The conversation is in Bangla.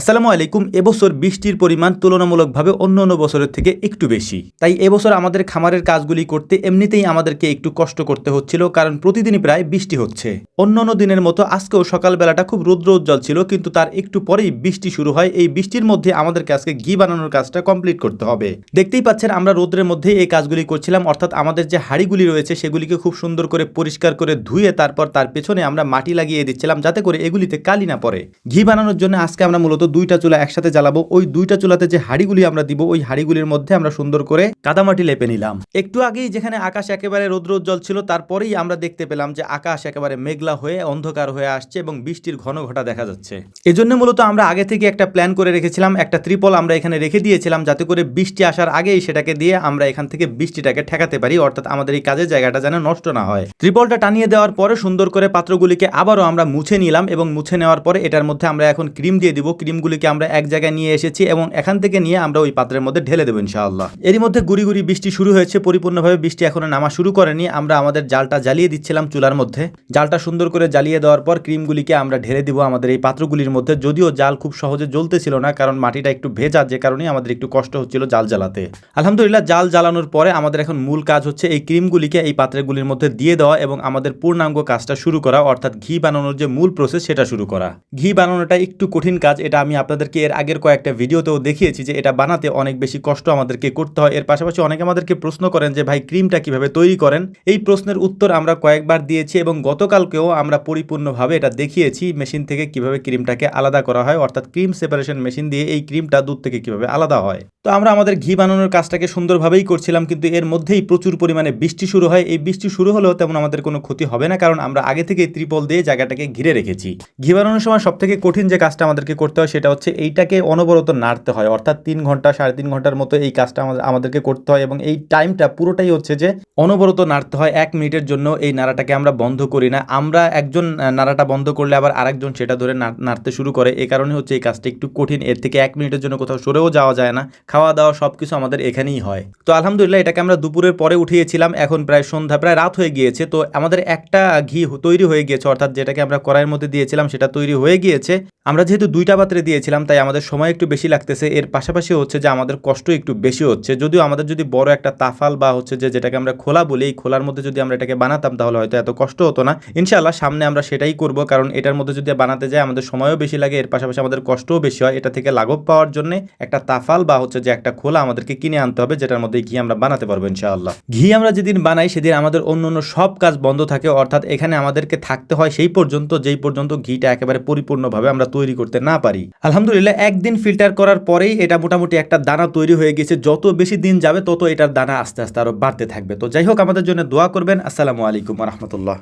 আসসালামু আলাইকুম, এবছর বৃষ্টির পরিমাণ তুলনামূলকভাবে অন্য অন্য বছরের থেকে একটু বেশি। তাই এবছর আমাদের খামারের কাজগুলি করতে এমনিতেই আমাদেরকে একটু কষ্ট করতে হচ্ছিল, কারণ প্রতিদিনই প্রায় বৃষ্টি হচ্ছে। অন্য অন্য দিনের মতো আজকেও সকালবেলাটা খুব রৌদ্র উজ্জ্বল ছিল, কিন্তু তার একটু পরেই বৃষ্টি শুরু হয়। এই বৃষ্টির মধ্যে আমাদেরকে আজকে ঘি বানানোর কাজটা কমপ্লিট করতে হবে। দেখতেই পাচ্ছেন, আমরা রোদ্রের মধ্যে এই কাজগুলি করছিলাম, অর্থাৎ আমাদের যে হাড়িগুলি রয়েছে, সেগুলিকে খুব সুন্দর করে পরিষ্কার করে ধুয়ে তারপর তার পেছনে আমরা মাটি লাগিয়ে দিচ্ছিলাম, যাতে করে এগুলিতে কালি না পড়ে। ঘি বানানোর জন্য আজকে আমরা মূলত দুইটা চুলা একসাথে জ্বালাবো। ওই দুইটা চুলাতে যে হাড়িগুলি আমরা দিব, ওই হাড়িগুলির মধ্যে আমরা সুন্দর করে কাদামাটি লেপে নিলাম। একটু আগেই যেখানে আকাশ একেবারে রৌদ্রোজ্জ্বল ছিল, তারপরেই আমরা দেখতে পেলাম যে আকাশ একেবারে মেঘলা হয়ে, অন্ধকার হয়ে আসছে এবং বৃষ্টির ঘন ঘটা দেখা যাচ্ছে। এজন্য মূলত আমরা আগে থেকে একটা প্ল্যান করে রেখেছিলাম, একটা ত্রিপল আমরা এখানে রেখে দিয়েছিলাম যাতে করে বৃষ্টি আসার আগেই সেটাকে দিয়ে আমরা এখান থেকে বৃষ্টিটাকে ঠেকাতে পারি, অর্থাৎ আমাদের এই কাজের জায়গাটা যেন নষ্ট না হয়। ত্রিপলটা টানিয়ে দেওয়ার পরে সুন্দর করে পাত্রগুলিকে আবারও আমরা মুছে নিলাম এবং মুছে নেওয়ার পরে এটার মধ্যে আমরা এখন ক্রিম দিয়ে দিব। ক্রিমগুলিকে আমরা এক জায়গায় নিয়ে এসেছি এবং এখান থেকে নিয়ে আমরা ওই পাত্রের মধ্যে ঢেলে দেবো ইনশাআল্লাহ। এরই মধ্যে গুড়ি গুড়ি বৃষ্টি শুরু হয়েছে, পরিপূর্ণভাবে বৃষ্টি এখনও নামা শুরু করেনি। আমরা আমাদের জালটা জ্বালিয়ে দিচ্ছিলাম চুলার মধ্যে। জালটা সুন্দর করে জ্বালিয়ে দেওয়ার পর ক্রিমগুলিকে আমরা ঢেলে দিব আমাদের এই পাত্রগুলির মধ্যে। যদিও জাল খুব সহজে জ্বলতেছিল না, কারণ মাটিটা একটু ভেজা, যে কারণে আমাদের একটু কষ্ট হচ্ছিল জাল জ্বালাতে। আলহামদুলিল্লাহ, জাল জ্বালানোর পরে আমাদের এখন মূল কাজ হচ্ছে এই ক্রিমগুলিকে এই পাত্রগুলির মধ্যে দিয়ে দেওয়া এবং আমাদের পূর্ণাঙ্গ কাজটা শুরু করা, অর্থাৎ ঘি বানানোর যে মূল প্রসেস সেটা শুরু করা। ঘি বানানোটা একটু কঠিন কাজ, এটা আপনাদেরকে এর আগের কয়েকটা ভিডিওতেও দেখিয়েছি যে এটা বানাতে অনেক বেশি কষ্ট আমাদেরকে করতে হয়। এর পাশাপাশি অনেকে আমাদেরকে প্রশ্ন করেন যে, ভাই, ক্রিমটা কীভাবে তৈরি করেন? এই প্রশ্নের উত্তর আমরা কয়েকবার দিয়েছি এবং গতকালকেও আমরা পরিপূর্ণভাবে এটা দেখিয়েছি, মেশিন থেকে কীভাবে ক্রিমটাকে আলাদা করা হয়, অর্থাৎ ক্রিম সেপারেশন মেশিন দিয়ে এই ক্রিমটা দুধ থেকে কীভাবে আলাদা হয়। তো আমরা আমাদের ঘি বানানোর কাজটাকে সুন্দরভাবেই করছিলাম, কিন্তু এর মধ্যেই প্রচুর পরিমাণে বৃষ্টি শুরু হয়। এই বৃষ্টি শুরু হলেও তেমন আমাদের কোনো ক্ষতি হবে না, কারণ আমরা আগে থেকে ত্রিপল দিয়ে জায়গাটাকে ঘিরে রেখেছি। ঘি বানানোর সময় সব থেকে কঠিন যে কাজটা আমাদেরকে করতে হয় সেটা হচ্ছে এইটাকে অনবরত নাড়তে হয়। অর্থাৎ তিন ঘণ্টা, সাড়ে তিন ঘণ্টার মতো এই কাজটা আমাদের, আমাদেরকে করতে হয় এবং এই টাইমটা পুরোটাই হচ্ছে যে অনবরত নাড়তে হয় এক মিনিটের জন্য এই নাড়াটাকে আমরা বন্ধ করি না। আমরা একজন নাড়াটা বন্ধ করলে আবার আরেকজন সেটা ধরে নাড়তে শুরু করে। এই কারণে হচ্ছে এই কাজটা একটু কঠিন। এর থেকে এক মিনিটের জন্য কোথাও সরেও যাওয়া যায় না। খাওয়া দাওয়া সব কিছু আমাদের এখানেই হয়। তো আলহামদুলিল্লাহ এটাকে আমরা দুপুরের পরে উঠিয়েছিলাম। এখন প্রায় সন্ধ্যা, প্রায় রাত হয়ে গিয়েছে। তো আমাদের একটা ঘি তৈরি হয়ে গিয়েছে, অর্থাৎ যেটাকে আমরা কড়াইয়ের মধ্যে দিয়েছিলাম সেটা তৈরি হয়ে গিয়েছে। আমরা যেহেতু দুইটা পাত্রে দিয়েছিলাম, তাই আমাদের সময় একটু বেশি লাগতেছে। এর পাশাপাশি হচ্ছে যে আমাদের কষ্ট একটু বেশি হচ্ছে। যদিও আমাদের যদি বড় একটা তাফাল বা হচ্ছে যে যেটাকে আমরা খোলা বলি, এই খোলার মধ্যে যদি আমরা এটাকে বানাতাম, তাহলে হয়তো এত কষ্ট হতো না। ইনশাআল্লাহ সামনে আমরা সেটাই করব, কারণ এটার মধ্যে যদি বানাতে যাই, আমাদের সময়ও বেশি লাগে, এর পাশাপাশি আমাদের কষ্টও বেশি হয়। এটা থেকে লাঘব পাওয়ার জন্য একটা তাফাল বা হচ্ছে যে একটা খোলা আমাদেরকে কিনে আনতে হবে, যেটার মধ্যে ঘি আমরা বানাতে পারব ইনশাআল্লাহ। ঘি আমরা যেদিন বানাই, সেদিন আমাদের অন্য অন্য সব কাজ বন্ধ থাকে। অর্থাৎ এখানে আমাদেরকে থাকতে হয় সেই পর্যন্ত, যেই পর্যন্ত ঘিটা একেবারে পরিপূর্ণভাবে আমরা তৈরি করতে না পারি। আলহামদুলিল্লাহ, একদিন ফিল্টার করার পরেই এটা মোটামুটি একটা দানা তৈরি হয়ে গেছে। যত বেশি দিন যাবে, তত এটার দানা আস্তে আস্তে আরও বাড়তে থাকবে। তো যাই হোক, আমাদের জন্য দোয়া করবেন। আসসালামু আলাইকুম রহমতুল্লাহ।